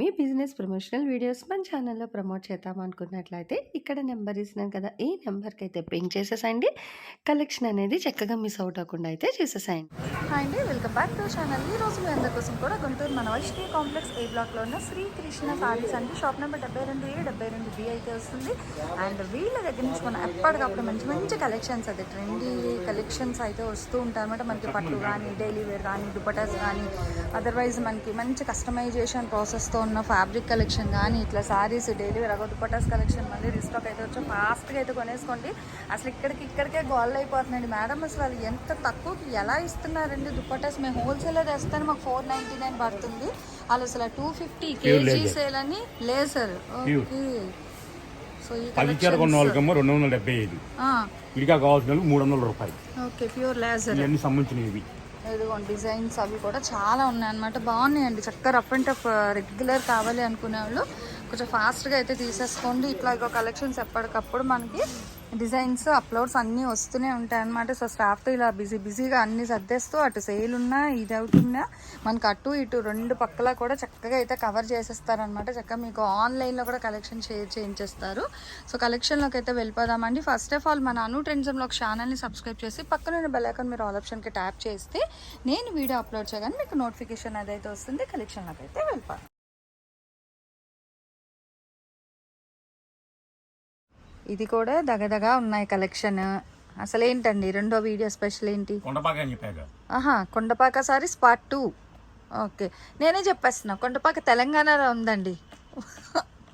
మీ business promotional videos మన ఛానల్లో promote చేద్దాం అనుకున్నట్లయితే ఇక్కడ నెంబర్ ఇస్తున్నాను కదా ఈ నెంబర్కి అయితే పింక్ చేసేసండి. కలెక్షన్ అనేది చక్కగా మిస్ అవుట్ అవ్వకుండా అయితే చేసేసాయండి. హాయ్ అండి వెల్కమ్ బ్యాక్ టు ఛానల్. ఈ రోజు మీ అందరి కోసం కూడా గుంటూరు మన వైష్ణవి కాంప్లెక్స్ ఏ బ్లాక్లో ఉన్న శ్రీ కృష్ణ సారీస్ అండి. షాప్ నెంబర్ డెబ్బై రెండు ఏ డెబ్బై రెండు బి అయితే వస్తుంది. అండ్ వీళ్ళ దగ్గర నుంచి మనం ఎప్పటికప్పుడు మంచి మంచి కలెక్షన్స్ అయితే ట్రెండీ కలెక్షన్స్ అయితే వస్తూ ఉంటాయి అనమాట మనకి పట్టు కానీ డైలీ వేర్ కానీ దుపటాస్ కానీ అదర్వైజ్ మనకి మంచి కస్టమైజేషన్ ప్రాసెస్తో ఉన్న ఫ్యాబ్రిక్ కలెక్షన్ కానీ ఇట్లా సారీస్ డైలీ వేర్ అగో దుపటాస్ కలెక్షన్ మళ్ళీ రీస్టాక్ అయితే వచ్చి ఫాస్ట్గా అయితే కొనేసుకోండి. అసలు ఇక్కడికి ఇక్కడికే గోల్ అయిపోతున్నాయండి. మేడం అసలు వాళ్ళు ఎంత తక్కువకి ఎలా ఇస్తున్నారండి దుపటాస్ మేము హోల్సేలర్ వేస్తాను మాకు ఫోర్ నైంటీ నైన్ పడుతుంది. వాళ్ళు అసలు టూ ఫిఫ్టీ కేజీ సేల్ అని లేసర్ ఓకే సో ఈ కొన్న వాళ్ళకేమో రెండు వందల డెబ్బై ఐదు. విడిగా కావాల్సిన మూడు వందల రూపాయలు. ఓకే ప్యూర్ లేజర్ ఇవన్నీ సంబంధించినవి. ఇదిగోండి డిజైన్స్ అవి కూడా చాలా ఉన్నాయన్నమాట. బాగున్నాయండి. చక్కగా రఫ్ అండ్ టఫ్ రెగ్యులర్ కావాలి అనుకునే వాళ్ళు కొంచెం ఫాస్ట్గా అయితే తీసేసుకోండి. ఇట్లా ఇక కలెక్షన్స్ ఎప్పటికప్పుడు మనకి డిజైన్స్ అప్లోడ్స్ అన్నీ వస్తూనే ఉంటాయి అనమాట సో స్టాఫ్తో ఇలా బిజీ బిజీగా అన్ని సర్దేస్తూ అటు సేల్ ఉన్నా ఇది అవుతున్నా మనకి అటు ఇటు రెండు పక్కల కూడా చక్కగా అయితే కవర్ చేసేస్తారనమాట చక్కగా మీకు ఆన్లైన్లో కూడా కలెక్షన్ షేర్ చేయించేస్తారు. సో కలెక్షన్లోకి అయితే వెళ్ళిపోదామండి. ఫస్ట్ ఆఫ్ ఆల్ మన అను ట్రెండ్స్లో ఒక ఛానల్ని సబ్స్క్రైబ్ చేసి పక్కన బెల్ మీరు ఆల్ ఆప్షన్కి ట్యాప్ చేస్తే నేను వీడియో అప్లోడ్ చేయగానే మీకు నోటిఫికేషన్ అదైతే వస్తుంది. కలెక్షన్లోకి అయితే వెళ్ళిపోతాం ఇది కూడా దగదగా ఉన్నాయి కలెక్షన్. అసలు ఏంటండి రెండో వీడియో స్పెషల్ ఏంటి? కొండపాక అని చెప్పాక ఆహా Kondapaka saris part two. Okay. నేనే చెప్పేస్తున్నా కొండపాక తెలంగాణలో ఉందండి.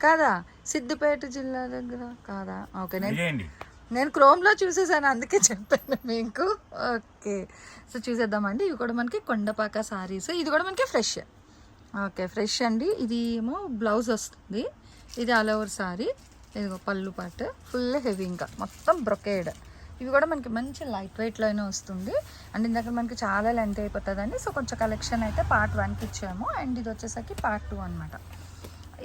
కాదా? సిద్దిపేట జిల్లా దగ్గర? కాదా? ఓకే నేను నేను క్రోమ్లో చూసేసాను అందుకే చెప్పాను మీకు. ఓకే. సో చూసేద్దామండి. ఇవి కూడా మనకి కొండపాక సారీస్. ఇది కూడా మనకి ఫ్రెష్. ఓకే ఫ్రెష్ అండి. ఇది ఏమో బ్లౌజ్ వస్తుంది. ఇది ఆల్ ఓవర్ సారీ. ఇదిగో పళ్ళు పాటు ఫుల్ హెవీ ఇంకా మొత్తం బ్రొకేడ్. ఇవి కూడా మనకి మంచి లైట్ వెయిట్లోనే వస్తుంది. అండ్ ఇందాక మనకి చాలా లెంత్ అయిపోతుందండి. సో కొంచెం కలెక్షన్ అయితే పార్ట్ వన్కి ఇచ్చాము. అండ్ ఇది వచ్చేసరికి పార్ట్ టూ అనమాట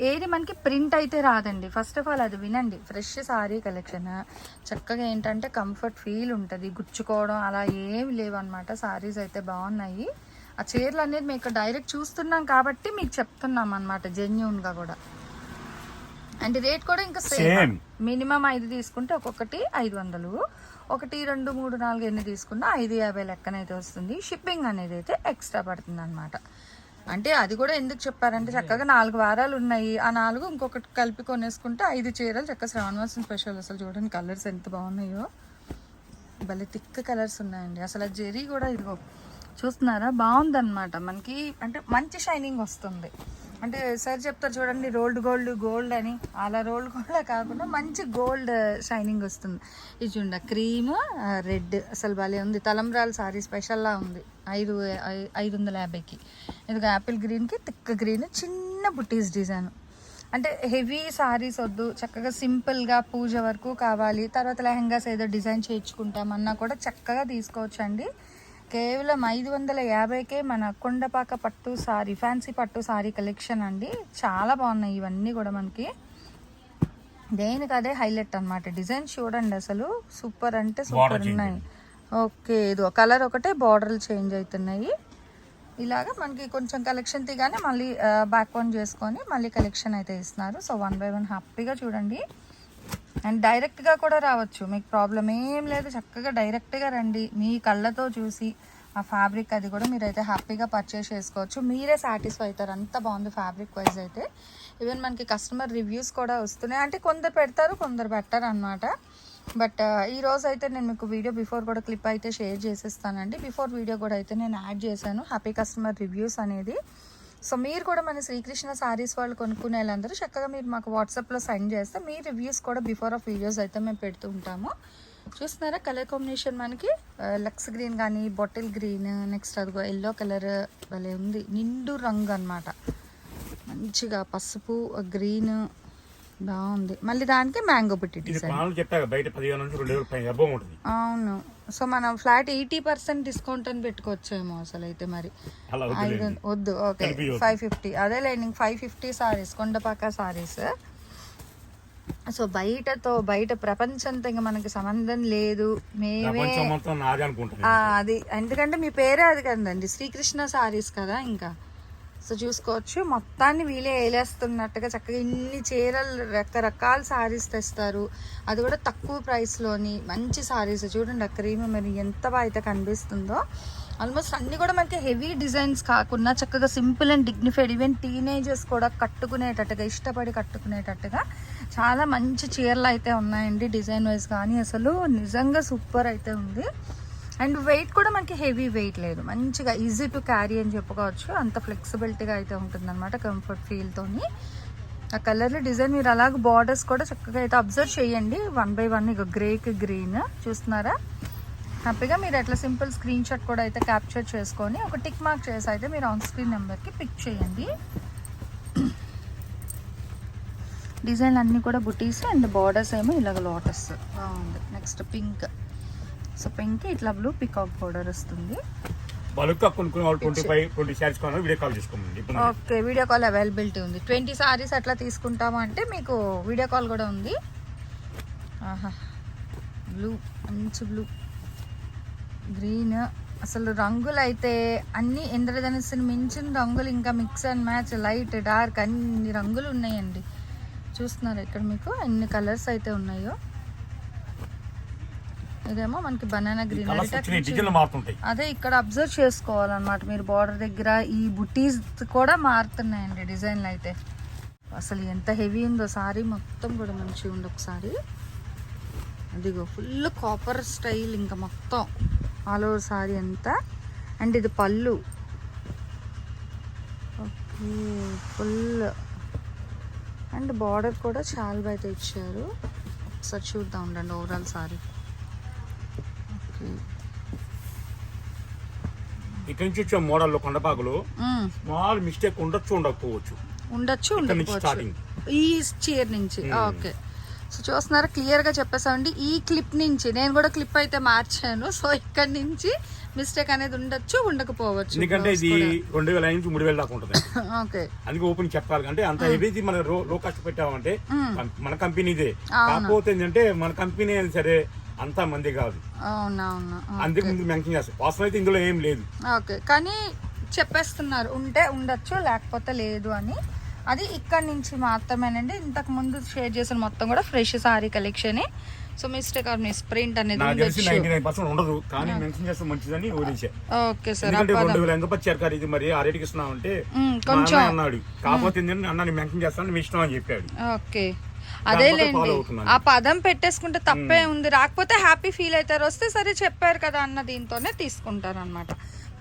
ఏది మనకి ప్రింట్ అయితే రాదండి. ఫస్ట్ ఆఫ్ ఆల్ అది వినండి. ఫ్రెష్ సారీ కలెక్షన్ చక్కగా ఏంటంటే కంఫర్ట్ ఫీల్ ఉంటుంది. గుచ్చుకోవడం అలా ఏమి లేవు సారీస్ అయితే బాగున్నాయి. ఆ చీరలు అనేది మీకు డైరెక్ట్ చూస్తున్నాం కాబట్టి మీకు చెప్తున్నాం అనమాట జెన్యున్గా కూడా. అండ్ రేట్ కూడా ఇంకా సేమ్. మినిమం ఐదు తీసుకుంటే ఒక్కొక్కటి ఐదు వందలు. ఒకటి రెండు మూడు నాలుగు ఎన్ని తీసుకున్నా ఐదు యాభై లెక్కనైతే వస్తుంది. షిప్పింగ్ అనేది అయితే ఎక్స్ట్రా పడుతుంది అనమాట అంటే అది కూడా ఎందుకు చెప్పారంటే చక్కగా నాలుగు వారాలు ఉన్నాయి. ఆ నాలుగు ఇంకొకటి కలిపి కొనేసుకుంటే ఐదు చీరలు. చక్కగా శ్రావణ మాసం స్పెషల్ అసలు చూడండి కలర్స్ ఎంత బాగున్నాయో. భలే థిక్ కలర్స్ ఉన్నాయండి. అసలు ఆ జెరీ కూడా ఇదిగో చూస్తున్నారా? బాగుందన్నమాట. మనకి అంటే మంచి షైనింగ్ వస్తుంది. అంటే సార్ చెప్తారు చూడండి రోల్డ్ గోల్డ్ గోల్డ్ అని. అలా రోల్డ్ గోల్డ్ కాకుండా మంచి గోల్డ్ షైనింగ్ వస్తుంది. ఇది చూడండి క్రీమ్ రెడ్. అసలు భలే ఉంది. తలంబ్రాల సారీ స్పెషల్లా ఉంది. ఐదు ఐదు వందల యాభైకి. ఇది యాపిల్ గ్రీన్కి తిక్క గ్రీన్ చిన్న బుట్టీస్ డిజైన్. అంటే హెవీ సారీస్ వద్దు. చక్కగా సింపుల్గా పూజ వరకు కావాలి. తర్వాత లెహంగాస్ ఏదో డిజైన్ చేయించుకుంటామన్నా కూడా చక్కగా తీసుకోవచ్చండి. కేవలం ఐదు వందల యాభైకే మన కొండపాక పట్టు సారీ ఫ్యాన్సీ పట్టు సారీ కలెక్షన్ అండి. చాలా బాగున్నాయి ఇవన్నీ కూడా మనకి. దేనికి అదే హైలైట్ అన్నమాట. డిజైన్ చూడండి అసలు. సూపర్ అంటే సూపర్ ఉన్నాయి. ఓకే ఇది కలర్ ఒకటే బార్డర్లు చేంజ్ అవుతున్నాయి. ఇలాగా మనకి కొంచెం కలెక్షన్ తీగానే మళ్ళీ బ్యాక్ వన్ చేసుకొని మళ్ళీ కలెక్షన్ అయితే ఇస్తున్నారు. సో వన్ బై వన్ హ్యాపీగా చూడండి. అండ్ డైరెక్ట్గా కూడా రావచ్చు. మీకు ప్రాబ్లం ఏం లేదు. చక్కగా డైరెక్ట్గా రండి. మీ కళ్ళతో చూసి ఆ ఫ్యాబ్రిక్ అది కూడా మీరైతే హ్యాపీగా పర్చేస్ చేసుకోవచ్చు. మీరే సాటిస్ఫై అవుతారు. అంత బాగుంది ఫ్యాబ్రిక్ వైజ్ అయితే. ఈవెన్ మనకి కస్టమర్ రివ్యూస్ కూడా వస్తున్నాయి. అంటే కొందరు పెడతారు కొందరు పెట్టరు అనమాట బట్ uh, ఈరోజు అయితే నేను మీకు వీడియో బిఫోర్ కూడా క్లిప్ అయితే షేర్ చేసేస్తానండి. బిఫోర్ వీడియో కూడా అయితే నేను యాడ్ చేశాను. హ్యాపీ కస్టమర్ రివ్యూస్ అనేది. సో మీరు కూడా మన శ్రీకృష్ణ సారీస్ వాళ్ళు కొనుక్కునే వాళ్ళందరూ చక్కగా మీరు మాకు వాట్సాప్లో సెండ్ చేస్తే మీ రివ్యూస్ కూడా బిఫోర్ ఆఫ్ వీడియోస్ అయితే మేము పెడుతూ ఉంటాము. చూస్తున్నారా కలర్ కాంబినేషన్ మనకి? లక్స్ గ్రీన్ కానీ బాటిల్ గ్రీన్ నెక్స్ట్ అదిగో ఎల్లో కలర్ భలే ఉంది. నిండు రంగు అన్నమాట. మంచిగా పసుపు గ్రీన్ బాగుంది. మళ్ళీ దానికి మ్యాంగో పుట్టి అవును. సో మనం ఫ్లాట్ ఎయిటీ పర్సెంట్ డిస్కౌంట్ అని పెట్టుకోవచ్చేమో అసలు అయితే మరి ఐదు వద్దు. ఓకే. Five fifty. అదే lining five fifty saris Kondapaka saris. So బయటతో బయట ప్రపంచంతో ఇంకా మనకి సంబంధం లేదు. మేమే అది. ఎందుకంటే మీ పేరే అది కదండి. శ్రీకృష్ణ సారీస్ కదా ఇంకా. సో చూసుకోవచ్చు. మొత్తాన్ని వీలే వేలేస్తున్నట్టుగా చక్కగా ఇన్ని చీరలు రకరకాల శారీస్ తెస్తారు. అది కూడా తక్కువ ప్రైస్లోని మంచి శారీస్ చూడండి ఆ క్రీమ్ మరి ఎంత బాగా అయితే కనిపిస్తుందో. ఆల్మోస్ట్ అన్నీ కూడా మనకి హెవీ డిజైన్స్ కాకుండా చక్కగా simple and dignified. Even teenagers కూడా కట్టుకునేటట్టుగా ఇష్టపడి కట్టుకునేటట్టుగా చాలా మంచి చీరలు అయితే ఉన్నాయండి డిజైన్ వైజ్. కానీ అసలు నిజంగా సూపర్ అయితే ఉంది. అండ్ వెయిట్ కూడా మనకి హెవీ వెయిట్ లేదు. మంచిగా ఈజీ టు క్యారీ అని చెప్పుకోవచ్చు. అంత ఫ్లెక్సిబిలిటీగా అయితే ఉంటుందన్నమాట కంఫర్ట్ ఫీల్తోని ఆ కలర్లు డిజైన్ మీరు అలాగే బార్డర్స్ కూడా చక్కగా అయితే అబ్జర్వ్ చేయండి. వన్ బై వన్ ఇక గ్రేకి గ్రీన్ చూస్తున్నారా? హ్యాపీగా మీరు అట్లా సింపుల్ స్క్రీన్ షాట్ కూడా అయితే క్యాప్చర్ చేసుకొని ఒక టిక్ మార్క్ చేసి అయితే మీరు ఆన్ స్క్రీన్ నెంబర్కి పిక్ చేయండి. డిజైన్ అన్నీ కూడా బుటీస్ అండ్ బార్డర్స్ ఏమో ఇలాగ లోటస్ బాగుంది. నెక్స్ట్ పింక్ సో పింక్ ఇట్లా బ్లూ పికాక్ బార్డర్ వస్తుంది. Bulk video call. Okay video call availability ఉంది. ట్వంటీ సారీస్ అట్లా తీసుకుంటాము అంటే మీకు వీడియో కాల్ కూడా ఉంది. ఆహా బ్లూ మంచి బ్లూ గ్రీన్ అసలు రంగులు అయితే అన్ని ఇంద్రధనుస్సుని మించిన రంగులు ఇంకా mix and match light dark అన్ని రంగులు ఉన్నాయండి. చూస్తున్నారు ఇక్కడ మీకు? ఎన్ని కలర్స్ అయితే ఉన్నాయో. ఇదేమో మనకి బనానా గ్రీన్ అదే ఇక్కడ అబ్జర్వ్ చేసుకోవాలన్నమాట. మీరు బార్డర్ దగ్గర ఈ బుటీస్ కూడా మారుతున్నాయండి డిజైన్లు అయితే. అసలు ఎంత హెవీ ఉందో సారీ మొత్తం కూడా మంచిగా ఉంది ఒకసారి. అదిగో ఫుల్ కాపర్ స్టైల్ ఇంకా మొత్తం. ఆల్ ఓవర్ సారీ అంతా. అండ్ ఇది పళ్ళు. ఓకే ఫుల్ అండ్ బార్డర్ కూడా చాలా అయితే ఇచ్చారు. ఒకసారి చూద్దాం ఉండండి ఓవరాల్ సారీ. ఇక్కడ నుంచి వచ్చే మోడల్లో కొండపాకులు. స్మాల్ మిస్టేక్ ఉండొచ్చు ఉండకపోవచ్చు. ఉండొచ్చు స్టార్టింగ్. ఈ చైర్ నుంచి. ఓకే. సో చూస్తున్నారా క్లియర్గా చెప్పేసామండి ఈ క్లిప్ నుంచి నేను కూడా క్లిప్ అయితే మార్చాను. సో ఇక్కడ నుంచి మిస్టేక్ అనేది ఉండొచ్చు ఉండకపోవచ్చు. ఎందుకంటే ఇది రెండు వేల నుంచి మూడు వేల దాకా ఉంటుంది. ఓకే. అందుకే ఓపెన్ చెప్పాలి. అంటే అంత హెవీది మన లో కాస్ట్ పెట్టామంటే మన కంపెనీదే. కాకపోతే ఏంటంటే మన కంపెనీ అయినా సరే అంతా మంది కాదు. అవునవును. అందుకే ముందు మెన్షన్ చేస్తాం. వాస్తవం అయితే ఇందులో ఏం లేదు. ఓకే. కానీ చెప్పేస్తున్నారు ఉంటే ఉండొచ్చు లేకపోతే లేదు అని. అది ఇక్కడ నుంచి మాత్రమేనండి. ఇంతకు ముందు షేర్ చేసిన మొత్తం కూడా fresh sari collection so mistake or misprint అనేది నాకు తెలిసి ఉండొచ్చు. నైన్టీ నైన్ పర్సెంట్ ఉండదు. కానీ మెన్షన్ చేస్తే మంచిదని వదిలేసా ఓకే సార్ ఎందుకంటే రెండు వేల ఎంత వచ్చారు కాదు ఇది మరి. ఆ రేటుకి మ్మ్, మా అన్నయ్య అన్నాడు. కాకపోతే ఏంటంటే అన్న నేను మెన్షన్ చేస్తాను మీ ఇష్టం అని చెప్పాడు. ఓకే. అదేలేండి. ఆ పదం పెట్టేసుకుంటే తప్పే ఉంది. రాకపోతే హ్యాపీ ఫీల్ అవుతారు. వస్తే సరే చెప్పారు కదా అన్న దీంతోనే తీసుకుంటారు అనమాట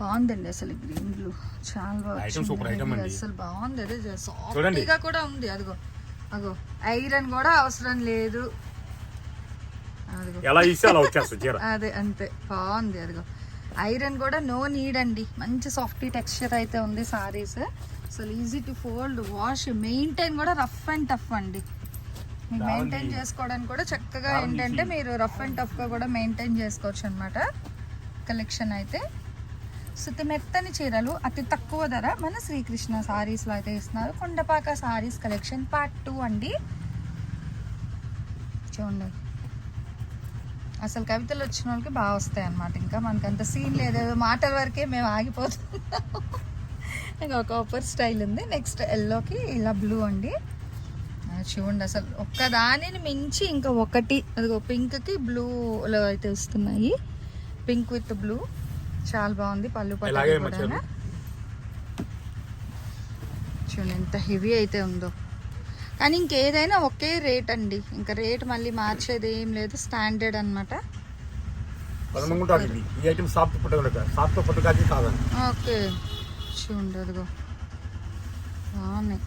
బాగుందండి అసలు గ్రీన్ బ్లూ చాలా. అసలు. బాగుంది. అదే. సాఫ్ట్గా కూడా ఉంది. అదిగో. అగో ఐరన్ కూడా అవసరం లేదు. ఎలా అదే అంతే. బాగుంది. అదిగో. ఐరన్ కూడా నో నీడ్ అండి. మంచి సాఫ్ట్ టెక్స్చర్ అయితే ఉంది సారీస్. అసలు easy to fold wash maintain కూడా రఫ్ అండ్ టఫ్ అండి. మెయింటైన్ చేసుకోవడానికి కూడా చక్కగా ఏంటంటే మీరు రఫ్ అండ్ టఫ్గా కూడా మెయింటైన్ చేసుకోవచ్చు అనమాట కలెక్షన్ అయితే. సుతి మెత్తని చీరలు అతి తక్కువ ధర మన శ్రీకృష్ణ సారీస్లో అయితే ఇస్తున్నారు. Kondapaka saris collection part two అండి. చూడండి. అసలు కవితలు వచ్చిన వాళ్ళకి బాగా వస్తాయి అన్నమాట. ఇంకా మనకి అంత సీన్ లేదు. మాటల వరకే మేము ఆగిపోతున్నాం. ఇంకా కాపర్ స్టైల్ ఉంది. నెక్స్ట్ ఎల్లోకి ఇలా బ్లూ అండి. చూడండి అసలు ఒక్క దానిని మించి ఇంకా ఒకటి అదిగో పింక్కి బ్లూలో అయితే వస్తున్నాయి. Pink with blue. చాలా బాగుంది పళ్ళు పట్టు మధ్యలో. చూడండి ఎంత హెవీ అయితే ఉందో. కానీ ఇంకేదైనా ఒకే రేట్ అండి. ఇంకా రేట్ మళ్ళీ మార్చేది ఏం లేదు స్టాండర్డ్ అనమాట ఓకే. చూడండి అదిగో. బాగున్నాయి.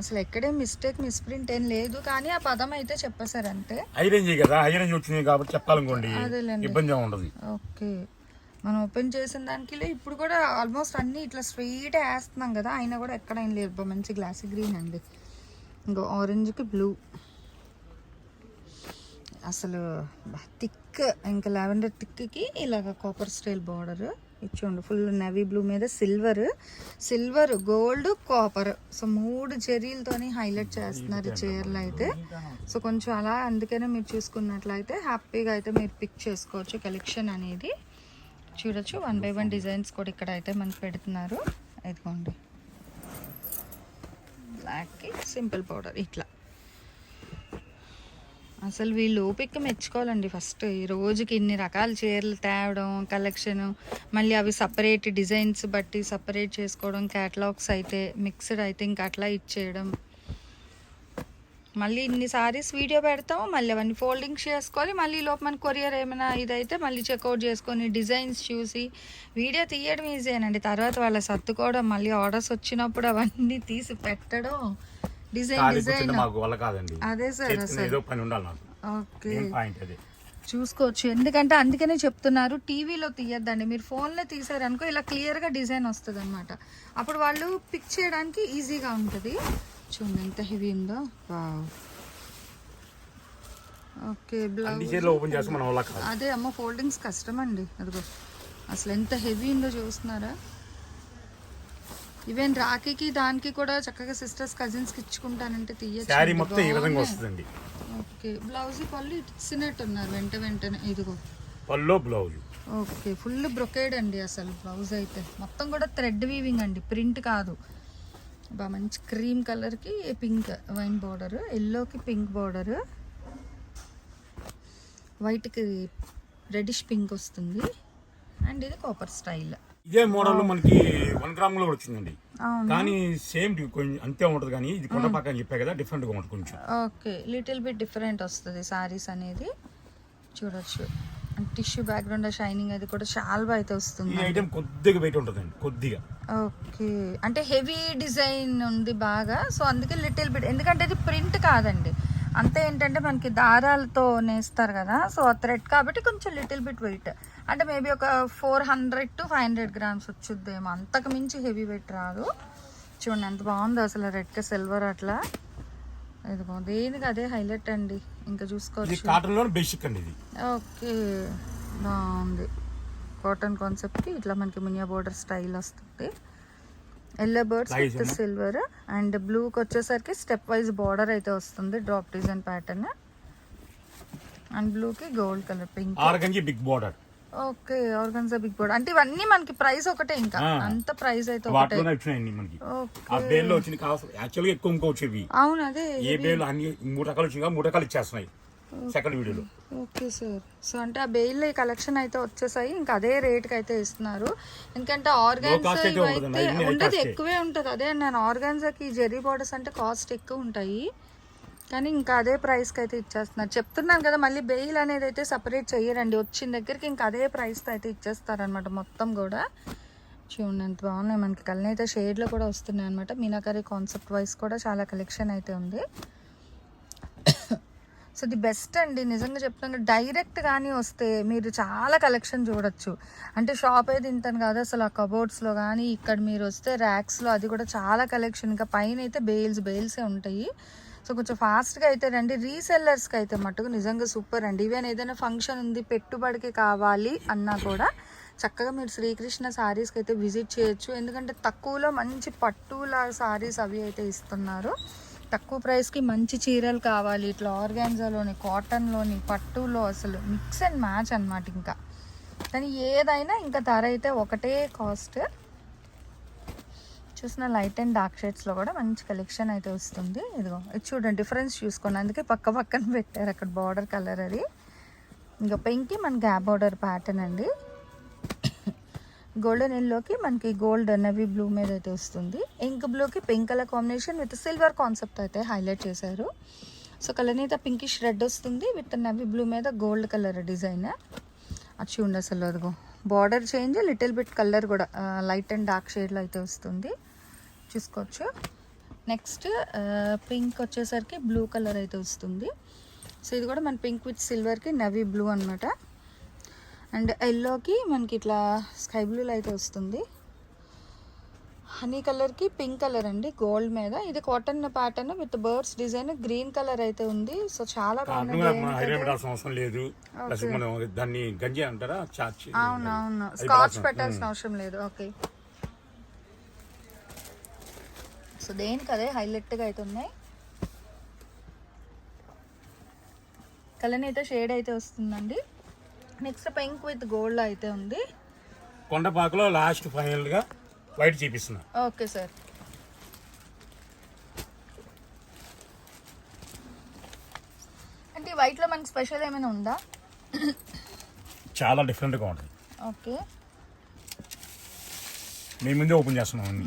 అసలు ఎక్కడే మిస్టేక్ మిస్ప్రింట్ ఏం లేదు. కానీ ఆ పదం అయితే హై రేంజ్ కదా రేంజ్ వచ్చింది కాబట్టి చెప్పాలనుకోండి. ఇబ్బంది ఉండదు. ఓకే. మనం ఓపెన్ చేసిన దానికి ఇప్పుడు కూడా ఆల్మోస్ట్ అన్ని ఇట్లా స్ట్రైట్ వేస్తున్నాం కదా అయినా కూడా ఎక్కడ ఏం లేదు మంచి గ్లాసీ గ్రీన్ అండి. ఇంకో ఆరెంజ్కి బ్లూ అసలు థిక్ ఇంకా లావెండర్ థిక్కి ఇలాగ కాపర్ స్టైల్ బార్డర్ ఇచ్చోండి. ఫుల్ నవీ బ్లూ మీద silver silver gold copper so మూడు జెరీలతోని హైలైట్ చేస్తున్నారు చీరలు అయితే. సో కొంచెం అలా అందుకనే మీరు చూసుకున్నట్లయితే హ్యాపీగా అయితే మీరు పిక్ చేసుకోవచ్చు కలెక్షన్ అనేది. చూడొచ్చు వన్ బై వన్ డిజైన్స్ కూడా ఇక్కడ అయితే మనకి పెడుతున్నారు. ఇదిగోండి. బ్లాక్కి సింపుల్ పౌడర్ ఇట్లా. అసలు వీళ్ళు ఓపిక మెచ్చుకోవాలండి ఫస్ట్. ఈ రోజుకి ఇన్ని రకాల చీరలు తేవడం కలెక్షన్ మళ్ళీ అవి సపరేట్ డిజైన్స్ బట్టి సపరేట్ చేసుకోవడం క్యాటలాగ్స్ అయితే మిక్స్డ్ అయితే ఇంకా అట్లా ఇచ్చేయడం. మళ్ళీ ఇన్ని సారీస్ వీడియో పెడతాము మళ్ళీ అవన్నీ ఫోల్డింగ్స్ చేసుకొని మళ్ళీ లోపు మన కొరియర్ ఏమైనా ఇదైతే మళ్ళీ చెక్అవుట్ చేసుకొని డిజైన్స్ చూసి వీడియో తీయడం ఈజీనండి తర్వాత వాళ్ళ సర్దుకోవడం మళ్ళీ ఆర్డర్స్ వచ్చినప్పుడు అవన్నీ తీసి పెట్టడం. డిజైన్ డిజైన్ కూర్చుంటే మాకు వల్ల కాదండి. అదే సార్ చేతికి ఏదో పని ఉండాలి నాకు. ఓకే. మెయిన్ పాయింట్ అది. చూసుకోవచ్చు. ఎందుకంటే అందుకనే చెప్తున్నారు టీవీలో తీయద్దండి. మీరు ఫోన్లో తీసారనుకో ఇలా క్లియర్గా డిజైన్ వస్తుంది అనమాట అప్పుడు వాళ్ళు పిక్ చేయడానికి ఈజీగా ఉంటుంది. చూడండి ఎంత హెవీ ఉందో. ఓకే బ్లౌజ్ అదే అమ్మ ఫోల్డింగ్స్ కష్టం అండి అదిగో. అసలు ఎంత హెవీ ఉందో చూస్తున్నారా? ఈవెన్ రాఖీకి దానికి కూడా చక్కగా సిస్టర్స్ కజిన్స్కి ఇచ్చుకుంటానంటే తీయచ్చు. శారీ మొత్తం ఈ విధంగా వస్తుందండి. ఓకే బ్లౌజ్ పళ్ళు ఇచ్చినట్టున్నారు వెంట వెంటనే. ఇదిగో. పల్లో బ్లౌజ్ ఓకే ఫుల్ బ్రొకేడ్ అండి అసలు బ్లౌజ్ అయితే. మొత్తం కూడా థ్రెడ్ వీవింగ్ అండి. ప్రింట్ కాదు. బాగా మంచి క్రీమ్ కలర్కి పింక్ వైన్ బార్డర్ ఎల్లోకి పింక్ బార్డర్ వైట్కి రెడిష్ పింక్ వస్తుంది. అండ్ ఇది కాపర్ స్టైల్ ఇదే మోడల్ మనకి వన్ గ్రామ్లో వచ్చిందండి. కానీ సేమ్ కొంచెం అంతే ఉంటది కానీ ఇది కొండ పక్కన చెప్పా కదా డిఫరెంట్గా ఉంటుంది కొంచెం. ఓకే లిటిల్ బిట్ డిఫరెంట్ వస్తుంది సారీస్ అనేది. చూడొచ్చు. టిష్యూ బ్యాక్గ్రౌండ్ షైనింగ్ అది కూడా చాలా బాగా అయితే ఈ వస్తుంది ఐటెం కొద్దిగా వెయిట్ ఉంటుందండి కొద్దిగా. ఓకే అంటే హెవీ డిజైన్ ఉంది బాగా సో అందుకే లిటిల్ బిట్ ఎందుకంటే ఇది ప్రింట్ కాదండి. అంతే ఏంటంటే మనకి దారాలతో నేస్తారు కదా సో థ్రెడ్ కాబట్టి కొంచెం లిటిల్ బిట్ వెయిట్. అంటే మేబీ ఒక four hundred to five hundred grams వచ్చుద్దేమో. అంతకు మించి హెవీ వెయిట్ రాదు. చూడండి ఎంత బాగుందో అసలు రెడ్ సిల్వర్ అట్లా. ఇదిగో దేనికి అదే హైలైట్ అండి. ఇంకా ఇది చూసుకోవచ్చు బేసిక్ అండి ఇది. ఓకే బాగుంది. కాటన్ కాన్సెప్ట్కి ఇట్లా మనకి మినియా బోర్డర్ స్టైల్ వస్తుంది. Yellow birds with. Silver and బ్లూకి వచ్చేసరికి స్టెప్ వైజ్ బార్డర్ అయితే వస్తుంది డ్రాప్ డిజైన్ ప్యాటర్న్ అండ్ బ్లూకి gold colour pink organza big border okay organza big border అంటే ఇవన్నీ మనకి ప్రైస్ ఒకటే ఇంకా. అంత ప్రైస్ అయితే ఒకటే. వచ్చినాయండి మనకి. ఆ వచ్చింది యాక్చువల్గా ఎక్కువ ఇంకోవచ్చు ఇవి అవును అదే. ఏ బేలు అన్ని మూడు రకాలు మూడు రకాలు ఇచ్చేస్తున్నాయి సెకండ్ వీడియోలో. Okay sir. సో అంటే ఆ బెయిల్ కలెక్షన్ అయితే వచ్చేసాయి. ఇంకా అదే రేట్కి అయితే ఇస్తున్నారు. ఎందుకంటే ఆర్గాన్స్ అయితే ఉండదు. ఎక్కువే ఉంటుంది. అదే నేను ఆర్గాన్జాకి జెర్రీ బార్డర్స్ అంటే కాస్ట్ ఎక్కువ ఉంటాయి. కానీ ఇంకా అదే ప్రైస్కి అయితే ఇచ్చేస్తున్నారు. చెప్తున్నాను కదా మళ్ళీ బెయిల్ అనేది అయితే సపరేట్ చేయరండి వచ్చిన దగ్గరికి ఇంకా అదే ప్రైస్తో అయితే ఇచ్చేస్తారనమాట మొత్తం కూడా. చూడండి ఎంత బాగున్నాయి. మనకి కళ్ళని అయితే షేడ్లో కూడా వస్తున్నాయి అనమాట మీనాకరీ కాన్సెప్ట్ వైస్ కూడా చాలా కలెక్షన్ అయితే ఉంది. సో ది బెస్ట్ అండి. నిజంగా చెప్తాను డైరెక్ట్ కానీ వస్తే మీరు చాలా కలెక్షన్ చూడొచ్చు. అంటే షాప్ అయితే తింటాను కాదు అసలు ఆ కబోర్డ్స్లో కానీ ఇక్కడ మీరు వస్తే ర్యాక్స్లో అది కూడా చాలా కలెక్షన్. ఇంకా పైన అయితే బెయిల్స్ బెయిల్సే ఉంటాయి. సో కొంచెం ఫాస్ట్గా అయితే రండి. రీసెల్లర్స్కి అయితే మట్టుకు నిజంగా సూపర్ అండి. ఈవెన్ ఏదైనా ఫంక్షన్ ఉంది పెట్టుబడికి కావాలి అన్నా కూడా చక్కగా మీరు శ్రీకృష్ణ సారీస్కి అయితే విజిట్ చేయొచ్చు. ఎందుకంటే తక్కువలో మంచి పట్టుల సారీస్ అవి అయితే ఇస్తున్నారు. తక్కువ ప్రైస్కి మంచి చీరలు కావాలి. ఇట్లా ఆర్గాన్జాలోని కాటన్లోని పట్టులో అసలు మిక్స్ అండ్ మ్యాచ్ అనమాట ఇంకా. కానీ ఏదైనా ఇంకా ధర అయితే ఒకటే కాస్ట్ చూసిన లైట్ అండ్ డార్క్ షేడ్స్లో కూడా మంచి కలెక్షన్ అయితే వస్తుంది. ఇదిగో ఇది చూడండి డిఫరెన్స్ చూసుకోండి. అందుకే పక్క పక్కన పెట్టారు అక్కడ బార్డర్ కలర్ అది. ఇంకా పింక్కి మన గ్యాప్ బార్డర్ ప్యాటర్న్ అండి. గోల్డెన్ ఎల్లోకి మనకి గోల్డ్ నవీ బ్లూ మీద అయితే వస్తుంది. ఇంక్ బ్లూకి pink colour combination with silver concept అయితే హైలైట్ చేశారు. సో కలర్ అయితే పింకిష్ రెడ్ వస్తుంది విత్ నవీ బ్లూ మీద గోల్డ్ కలర్ డిజైన్ అచ్చి చూడండి అసలు అదిగో. Border change little bit colour కూడా లైట్ అండ్ డార్క్ షేడ్లో అయితే వస్తుంది. చూసుకోవచ్చు. నెక్స్ట్ పింక్ వచ్చేసరికి బ్లూ కలర్ అయితే వస్తుంది. సో ఇది కూడా మన పింక్ విత్ సిల్వర్కి నవీ బ్లూ అనమాట అండ్ ఎల్లోకి మనకి ఇట్లా స్కై బ్లూలో అయితే వస్తుంది. హనీ కలర్కి పింక్ కలర్ అండి గోల్డ్ మీద. ఇది cotton pattern with birds design green colour అయితే ఉంది. సో చాలా బాగుంది. అవసరం లేదు. దాన్ని గంజి అంటారా? చార్జ్ అవునవును. స్కాచ్ పెట్టాల్సిన అవసరం లేదు. ఓకే సో దేనికి అదే హైలైట్గా అయితే ఉన్నాయి. కలర్ అయితే షేడ్ అయితే వస్తుందండి. నెక్స్ట్ పింక్ విత్ గోల్డ్ అయితే ఉంది. కొండపాకలో లాస్ట్ ఫైనల్గా వైట్ చూపిస్తున్నా. Okay sir. అంటే వైట్లో మనకి స్పెషల్ ఏమైనా ఉందా? చాలా డిఫరెంట్గా ఉంటుంది. ఓకే. మీ ముందే ఓపెన్ చేస్తున్నాం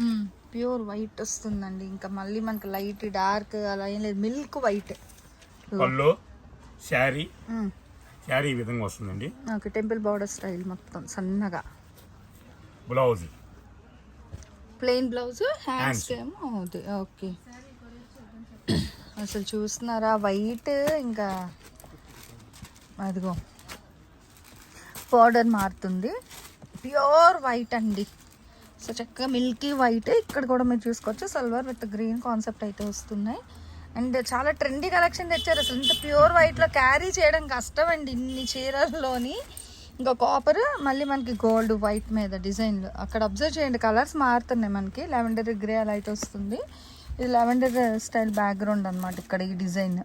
ప్యూర్ వైట్ వస్తుందండి. ఇంకా మళ్ళీ మనకి లైట్ డార్క్ అలా ఏం లేదు. Milk white. పళ్ళు శారీ. శారీ ఈ విధంగా వస్తుందండి. ఓకే టెంపుల్ బార్డర్ స్టైల్ మొత్తం సన్నగా. బ్లౌజ్. Plain blouse hands. ఏమో అవుతుంది ఓకే. అసలు చూస్తున్నారా? వైట్ ఇంకా అదిగో. బార్డర్ మారుతుంది. ప్యూర్ వైట్ అండి. సో చక్కగా మిల్కీ వైట్ ఇక్కడ కూడా మీరు చూసుకోవచ్చు. సల్వార్ విత్ గ్రీన్ కాన్సెప్ట్ అయితే వస్తున్నాయి. అండ్ చాలా ట్రెండీ కలెక్షన్ తెచ్చారు అసలు. ఇంత ప్యూర్ వైట్లో క్యారీ చేయడం కష్టం అండి ఇన్ని చీరల్లోని. ఇంకా కాపర్ మళ్ళీ మనకి గోల్డ్ వైట్ మీద డిజైన్లు అక్కడ అబ్జర్వ్ చేయండి కలర్స్ మారుతున్నాయి మనకి. లెవెండర్ గ్రే అలా అయితే వస్తుంది. ఇది లెవెండర్ స్టైల్ బ్యాక్గ్రౌండ్ అనమాట ఇక్కడ ఈ డిజైన్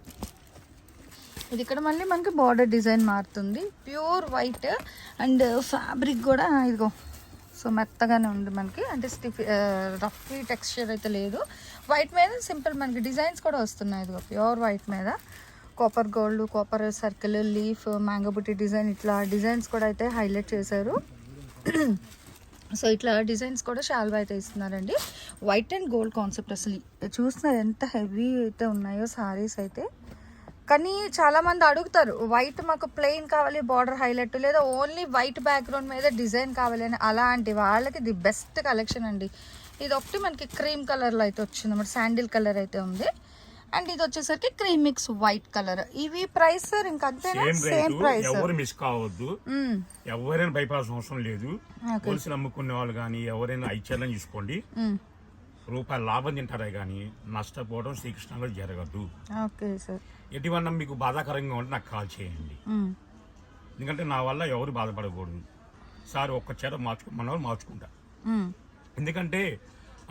ఇది ఇక్కడ మళ్ళీ మనకి బార్డర్ డిజైన్ మారుతుంది. ప్యూర్ వైట్ అండ్ ఫ్యాబ్రిక్ కూడా ఇదిగో సో మెత్తగానే ఉంది మనకి. అంటే స్టిఫ్ రఫ్ టెక్స్చర్ అయితే లేదు. వైట్ మీద సింపుల్ మనకి డిజైన్స్ కూడా వస్తున్నాయి. ఇదిగో ప్యూర్ వైట్ మీద. Copper gold copper circle leaf mango బుట్టి డిజైన్ ఇట్లా డిజైన్స్ కూడా అయితే హైలైట్ చేశారు. సో ఇట్లా డిజైన్స్ కూడా షాల్వా అయితే ఇస్తున్నారండి. వైట్ అండ్ గోల్డ్ కాన్సెప్ట్ అసలు. చూస్తున్నారు ఎంత హెవీ అయితే ఉన్నాయో సారీస్ అయితే. కానీ చాలా మంది అడుగుతారు వైట్ మాకు ప్లెయిన్ కావాలి బార్డర్ హైలైట్ లేదా ఓన్లీ వైట్ బ్యాక్గ్రౌండ్ మీద డిజైన్ కావాలి అని. అలాంటి వాళ్ళకి ది బెస్ట్ కలెక్షన్ అండి. ఇది ఒకటి మనకి క్రీమ్ కలర్లో అయితే వచ్చింది అన్నమాట శాండిల్ కలర్ అయితే ఉంది. అండ్ ఇది వచ్చేసరికి క్రీమ్ మిక్స్ వైట్ కలర్ ఇవి ప్రైస్ సార్ ఇంకా అంతేనా? సేమ్ ప్రైస్ ఎవరు మిస్ కావద్దు. ఎవరైనా భయపడాల్సిన అవసరం లేదు. అమ్ముకునే వాళ్ళు కానీ ఎవరైనా ఐచ్యాలని చూసుకోండి రూపాయల లాభం తింటారే కానీ నష్టపోవడం శ్రీకృష్ణలో జరగదు. Okay sir. ఎటువంటి మీకు బాధాకరంగా ఉంటే నాకు కాల్ చేయండి. ఎందుకంటే నా వల్ల ఎవరు బాధపడకూడదు. సార్ ఒక్క చీర మార్చుకో మన వాళ్ళు మార్చుకుంటా ఎందుకంటే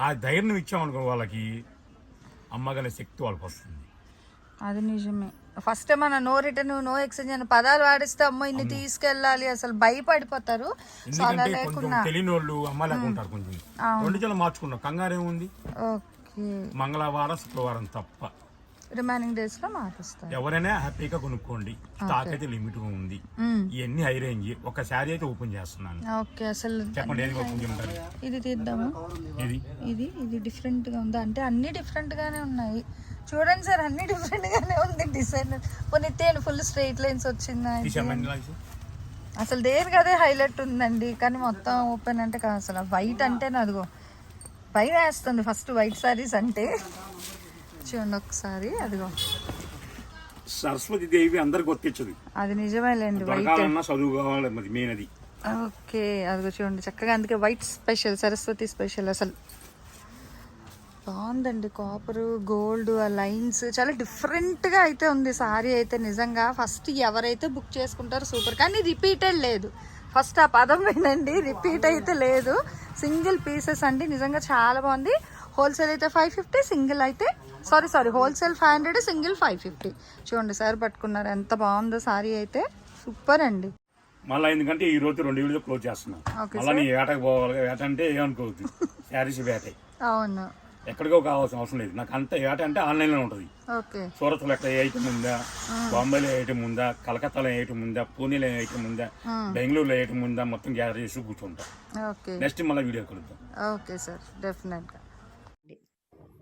ఆ ధైర్యం ఇచ్చామనుకో వాళ్ళకి అమ్మగల శక్తి వాళ్ళకి వస్తుంది అది నిజమే. ఫస్ట్ మన నో రిటర్న్ నో ఎక్స్చేంజ్ అని పదాలు వాడిస్తే అమ్మో ఇన్ని తీసుకెళ్ళాలి అసలు భయపడిపోతారు. కొంచెం లేకుండా తెలియని వాళ్ళు అమ్మ లేకుంటారు కొంచెం. రెండు చీరలు మార్చుకున్నాం కంగారు ఏముంది ఓకే. మంగళవారం శుక్రవారం తప్ప. రిమైనింగ్ డేస్లో మారుస్తారు ఎవరైనా హ్యాపీగా కొనుక్కోండి. స్టాక్ అయితే లిమిట్ ఉంది. ఇవన్నీ హై రేంజ్. ఒక శారీ అయితే ఓపెన్ చేస్తున్నాను. ఓకే అసలు చెప్పండి ఏది ఓపెన్ చేయమంటారు? ఇది తీద్దాము. ఇది? ఇది ఇది డిఫరెంట్గా ఉంది. అంటే అన్ని డిఫరెంట్ గానే ఉన్నాయి. చూడండి సార్ అన్ని డిఫరెంట్ గానే ఉంది డిజైన్. కొన్ని తేను ఫుల్ స్ట్రైట్ లైన్స్ వచ్చిందా? అసలు దేనికి అదే హైలైట్ ఉందండి. కానీ మొత్తం ఓపెన్ అంటే కాదు అసలు. వైట్ అంటే అదిగో. పైన వేస్తుంది ఫస్ట్ వైట్ సారీస్ అంటే. చూడండి ఒకసారి అదిగో. సరస్వతి దేవి అందరికి గుర్తించదు అది నిజమేలేండి చదువు కావాలి మరి మెయిన్ అది ఓకే అదిగో చూడండి చక్కగా అందుకే వైట్ స్పెషల్ సరస్వతి స్పెషల్ అసలు. బాగుందండి కాపర్ గోల్డ్ ఆ లైన్స్. చాలా డిఫరెంట్గా అయితే ఉంది సారీ అయితే నిజంగా. ఫస్ట్ ఎవరైతే బుక్ చేసుకుంటారో సూపర్ కానీ రిపీటెడ్ లేదు. ఫస్ట్ ఆ పదం వినండి రిపీట్ అయితే లేదు. సింగిల్ పీసెస్ అండి నిజంగా చాలా బాగుంది. హోల్సేల్ అయితే ఫైవ్ ఫిఫ్టీ సింగిల్ అయితే sari sari wholesale five hundred single five fifty చూడండి సార్ పట్టుకున్నారు ఎంత బాగుందో సారీ అయితే. సూపర్ అండి. మళ్ళీ ఎందుకంటే ఈ రోజు రెండు వీడియో క్లోజ్ చేస్తున్నాను Okay, మళ్ళీ నీ వేటకు పోవాలి వేట అంటే ఏమనుకోవద్దు. శారీస్ వేట. అవును. ఎక్కడికో కావాల్సిన అవసరం లేదు. నాకు అంత వేట అంటే ఆన్లైన్లో ఉంటుంది సూరత్లో ఎక్కడ ఏ ఐటమ్ ఉందా బాంబేలో ఏ ఐటమ్ ఉందా కలకత్తాలో ఏ ఐటమ్ ఉందా పూణేలో ఏ ఐటమ్ ఉందా బెంగళూరులో ఏ ఐటమ్ ఉందా మొత్తం గ్యాదర్ చేసి కూర్చుంటా. ఓకే నెక్స్ట్ మళ్ళీ వీడియో కలుద్దాం. ఓకే సార్ డెఫినెట్గా